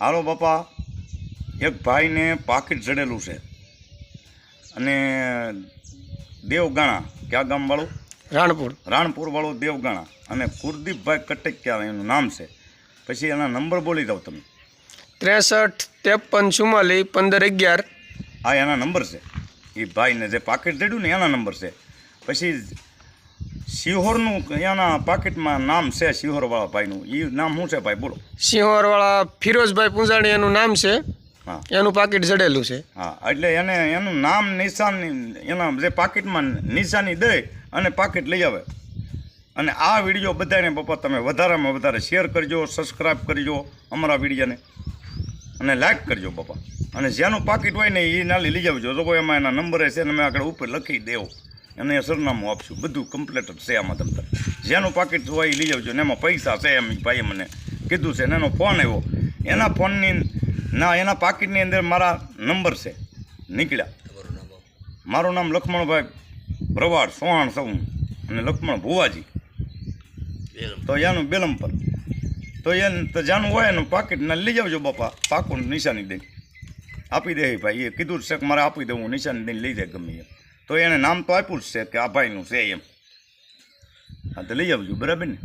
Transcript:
હાલો બાપા એક ભાઈને પાકીટ જડેલું છે. અને દેવગાણા ક્યાં ગામવાળું? રાણપુર. રાણપુર વાળું દેવગાણા. અને કુરદીપભાઈ કટકિયા એનું નામ છે. પછી એના નંબર બોલી દઉં તમે ત્રેસઠ ત્રેપન ચુમ્માલીસ પંદર અગિયાર. આ એના નંબર છે. એ ભાઈને જે પાકીટ જડ્યું ને એના નંબર છે. પછી શિહોરનું એના પાકીટમાં નામ છે સિહોરવાળા ભાઈનું. એ નામ શું છે ભાઈ? બોલો. સિંહોરવાળા ફિરોઝભાઈ પૂંજાણી એનું નામ છે. હા. એનું પાકીટ જડેલું છે. હા એટલે એને એનું નામ નિશાન એના જે પાકીટમાં નિશાની દે અને પાકીટ લઈ આવે. અને આ વીડિયો બધાને પપ્પા તમે વધારેમાં વધારે શેર કરજો સબસ્ક્રાઈબ કરજો અમારા વિડીયોને. અને લાઈક કરજો પપ્પા અને જેનું પાકીટ હોય ને એ નાલી લઈ આવજો. તો કોઈ એમાં એના નંબર છે ને મેં આગળ ઉપર લખી દેવો. અને સરનામું આપશું. બધું કમ્પ્લેટ જ છે આમાં તમને જેનું પાકીટ હોય એ લઈ આવજો ને એમાં પૈસા છે એમ ભાઈએ મને કીધું છે ને એનો ફોન આવ્યો. એના ફોનની ના એના પાકીટની અંદર મારા નંબર છે. નીકળ્યા. મારું નામ લક્ષ્મણભાઈ ભરવાડ સોહાણ સૌ અને લક્ષ્મણ ભુવાજી. તો એનું બેલમ પર. તો એને તો જાનું હોય એનું પાકીટ ને લઈ જાવજો બાપા પાકું નિશાની દઈ આપી દે ભાઈ એ કીધું છે કે મારે આપી દઉં નિશાની દઈને લઈ જાય ગમે એમ. તો એને નામ તો આપ્યું જ છે કે આ ભાઈનું છે એમ. હા, તો લઈ આવજો, બરાબર ને?